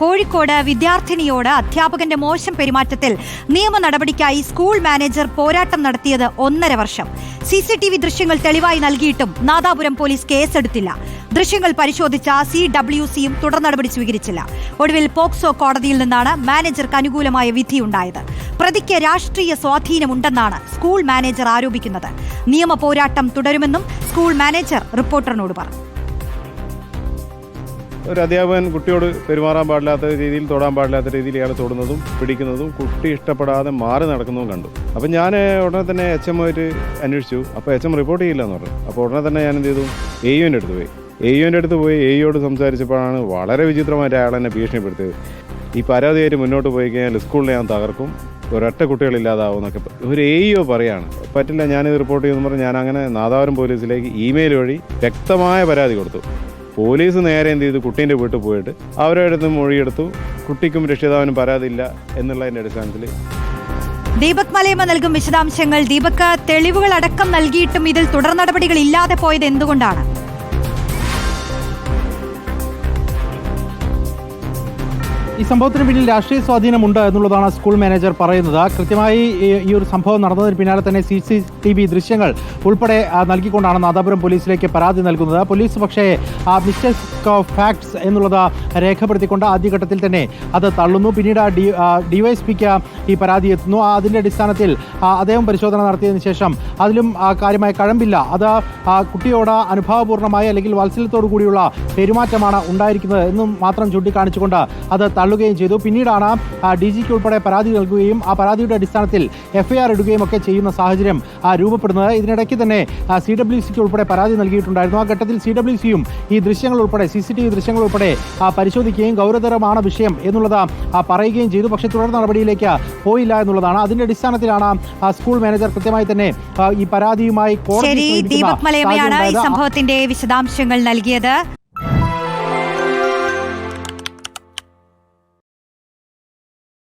കോഴിക്കോട് വിദ്യാർത്ഥിനിയോട് അധ്യാപകന്റെ മോശം പെരുമാറ്റത്തിൽ നിയമ നടപടിക്കായി സ്കൂൾ മാനേജർ പോരാട്ടം നടത്തിയത് ഒന്നര വർഷം. സി സി ടി വി ദൃശ്യങ്ങൾ തെളിവായി നൽകിയിട്ടും നാദാപുരം പോലീസ് കേസെടുത്തില്ല. ദൃശ്യങ്ങൾ പരിശോധിച്ച സി ഡബ്ല്യു സിയും തുടർ നടപടി സ്വീകരിച്ചില്ല. ഒടുവിൽ പോക്സോ കോടതിയിൽ നിന്നാണ് മാനേജർക്ക് അനുകൂലമായ വിധിയുണ്ടായത്. പ്രതിക്ക് രാഷ്ട്രീയ സ്വാധീനമുണ്ടെന്നാണ് സ്കൂൾ മാനേജർ ആരോപിക്കുന്നത്. നിയമ പോരാട്ടം തുടരുമെന്നും സ്കൂൾ മാനേജർ റിപ്പോർട്ടറിനോട് പറഞ്ഞു. ഒരു അധ്യാപകൻ കുട്ടിയോട് പെരുമാറാൻ പാടില്ലാത്ത രീതിയിൽ തൊടാൻ പാടില്ലാത്ത രീതിയിൽ ഇയാൾ തൊടുന്നതും പിടിക്കുന്നതും കുട്ടി ഇഷ്ടപ്പെടാതെ മാറി നടക്കുന്നതും കണ്ടു. അപ്പം ഞാൻ ഉടനെ തന്നെ എച്ച് എം ആയിട്ട് അന്വേഷിച്ചു. അപ്പോൾ എച്ച് എം റിപ്പോർട്ട് ചെയ്യില്ല എന്ന് പറഞ്ഞു. അപ്പോൾ ഉടനെ തന്നെ ഞാൻ എന്ത് ചെയ്തു? എ യുവിന്റെ അടുത്ത് പോയി. എ യുവിന്റെ അടുത്ത് പോയി എ യുയോട് സംസാരിച്ചപ്പോഴാണ് വളരെ വിചിത്രമായിട്ട് അയാൾ എന്നെ ഭീഷണിപ്പെടുത്തിയത്. ഈ പരാതിയായിട്ട് മുന്നോട്ട് പോയി കഴിഞ്ഞാൽ സ്കൂളിൽ ഞാൻ തകർക്കും. ഒരൊറ്റ കുട്ടികളില്ലാതാവും എന്നൊക്കെ ഒരു എ യു പറയാണ്. പറ്റില്ല ഞാനിത് റിപ്പോർട്ട് ചെയ്യുമെന്ന് പറഞ്ഞ് ഞാൻ അങ്ങനെ നാദാപുരം പോലീസിലേക്ക് ഇമെയിൽ വഴി വ്യക്തമായ പരാതി കൊടുത്തു. പോലീസ് നേരെ എന്ത് ചെയ്തു? കുട്ടീന്റെ വീട്ടിൽ പോയിട്ട് അവരുടെ അടുത്ത് മൊഴിയെടുത്തു. കുട്ടിക്കും രക്ഷിതാവിനും പരാതിയില്ല എന്നുള്ളതിന്റെ അടിസ്ഥാനത്തിൽ ദീപക് മലയമ്മ നൽകും വിശദാംശങ്ങൾ. ദീപക് തെളിവുകൾ അടക്കം നൽകിയിട്ടും ഇതിൽ തുടർ നടപടികൾ ഇല്ലാതെ പോയത് എന്തുകൊണ്ടാണ്? ഈ സംഭവത്തിന് പിന്നിൽ രാഷ്ട്രീയ സ്വാധീനമുണ്ട് എന്നുള്ളതാണ് സ്കൂൾ മാനേജർ പറയുന്നത്. കൃത്യമായി ഈ- ഒരു സംഭവം നടന്നതിന് പിന്നാലെ തന്നെ സി സി ടി വി ദൃശ്യങ്ങൾ ഉൾപ്പെടെ നൽകിക്കൊണ്ടാണ് നാദാപുരം പോലീസിലേക്ക് പരാതി നൽകുന്നത്. പോലീസ് പക്ഷേ ആ മിസ്റ്റേസ് ഓഫ് ഫാക്ട്സ് എന്നുള്ളത് രേഖപ്പെടുത്തിക്കൊണ്ട് ആദ്യഘട്ടത്തിൽ തന്നെ അത് തള്ളുന്നു. പിന്നീട് ആ ഡി ഡിവൈഎസ്പിക്ക് ഈ പരാതി എത്തുന്നു. അതിന്റെ അടിസ്ഥാനത്തിൽ അദ്ദേഹം പരിശോധന നടത്തിയതിനു ശേഷം അതിലും കാര്യമായ കഴമ്പില്ല. അത് കുട്ടിയോട് അനുഭാവപൂർണമായ അല്ലെങ്കിൽ വാത്സല്യത്തോടു കൂടിയുള്ള പെരുമാറ്റമാണ് ഉണ്ടായിരിക്കുന്നത് എന്നും മാത്രം ചൂണ്ടിക്കാണിച്ചുകൊണ്ട് അത് തള്ളുകയും ചെയ്തു. പിന്നീടാണ് ഡി ജിക്ക് ഉൾപ്പെടെ പരാതി നൽകുകയും ആ പരാതിയുടെ അടിസ്ഥാനത്തിൽ എഫ്ഐആർ ഇടുകയും ഒക്കെ ചെയ്യുന്ന സാഹചര്യം രൂപപ്പെടുന്നത്. ഇതിനിടയ്ക്ക് തന്നെ സി ഡബ്ല്യു സിക്ക് ഉൾപ്പെടെ പരാതി നൽകിയിട്ടുണ്ടായിരുന്നു. ആ ഘട്ടത്തിൽ സി ഡബ്ല്യു സിയും ഈ ദൃശ്യങ്ങൾ ഉൾപ്പെടെ സി സി ടി വി ദൃശ്യങ്ങൾ ഉൾപ്പെടെ പരിശോധിക്കുകയും ഗൗരവതരമാണ് വിഷയം എന്നുള്ളത് പറയുകയും ചെയ്തു. പക്ഷേ തുടർ നടപടിയിലേക്ക് പോയില്ല എന്നുള്ളതാണ്. അതിന്റെ അടിസ്ഥാനത്തിലാണ് സ്കൂൾ മാനേജർ കൃത്യമായി തന്നെ ഈ പരാതിയുമായി കോടതി ദീപക് മലയമ്മയാണ് ഈ സംഭവത്തിന്റെ വിശദാംശങ്ങൾ നൽകിയത്.